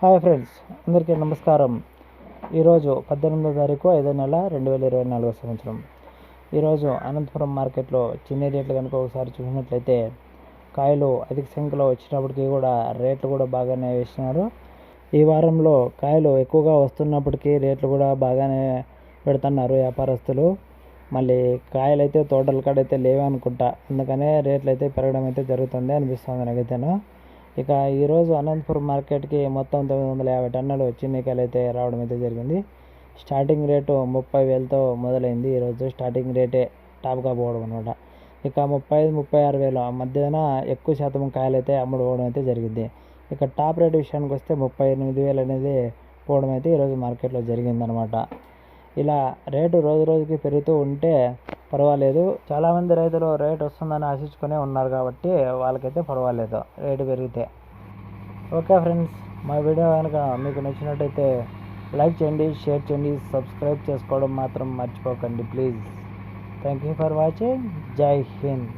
Hi friends అందరికీ నమస్కారం. ఈరోజు పద్దెనిమిదో తారీఖు ఐదో నెల రెండు వేల ఇరవై నాలుగో సంవత్సరం. ఈరోజు అనంతపురం మార్కెట్లో చిన్న రేట్లు కనుక ఒకసారి చూసినట్లయితే కాయలు అధిక సంఖ్యలో వచ్చినప్పటికీ కూడా రేట్లు కూడా బాగానే వేసినారు ఈ వారంలో కాయలు ఎక్కువగా వస్తున్నప్పటికీ రేట్లు కూడా బాగానే పెడుతున్నారు వ్యాపారస్తులు. మళ్ళీ కాయలు అయితే తోటల కాడైతే లేవే అనుకుంటా అందుకనే రేట్లు అయితే పెరగడం అయితే జరుగుతుంది అనిపిస్తుంది నాకైతేను. ఇక ఈరోజు అనంతపురం మార్కెట్కి మొత్తం తొమ్మిది వందల యాభై టన్నులు చిన్నికాయలు అయితే రావడం అయితే జరిగింది. స్టార్టింగ్ రేటు ముప్పై వేలతో మొదలైంది. ఈరోజు స్టార్టింగ్ రేటే టాప్గా పోవడం అనమాట ఇక ముప్పై ఐదు ముప్పై ఆరు వేల. మధ్యన ఎక్కువ శాతం కాయలు అయితే అమ్ముడు అయితే జరిగింది. ఇక టాప్ రేట్ విషయానికి వస్తే ముప్పై ఎనిమిది వేలు అనేది పోవడం అయితే ఈరోజు మార్కెట్లో జరిగిందనమాట ఇలా రేటు రోజు రోజుకి పెరుగుతూ ఉంటే పర్వాలేదు. చాలామంది రైతులు రేట్ వస్తుందని ఆశించుకునే ఉన్నారు కాబట్టి వాళ్ళకైతే పర్వాలేదు. రేటు పెరిగితే. ఓకే ఫ్రెండ్స్ మా వీడియో కనుక మీకు నచ్చినట్టయితే లైక్ చేయండి షేర్ చేయండి సబ్స్క్రైబ్ చేసుకోవడం మాత్రం మర్చిపోకండి please. Thank you for watching. Jai Hind.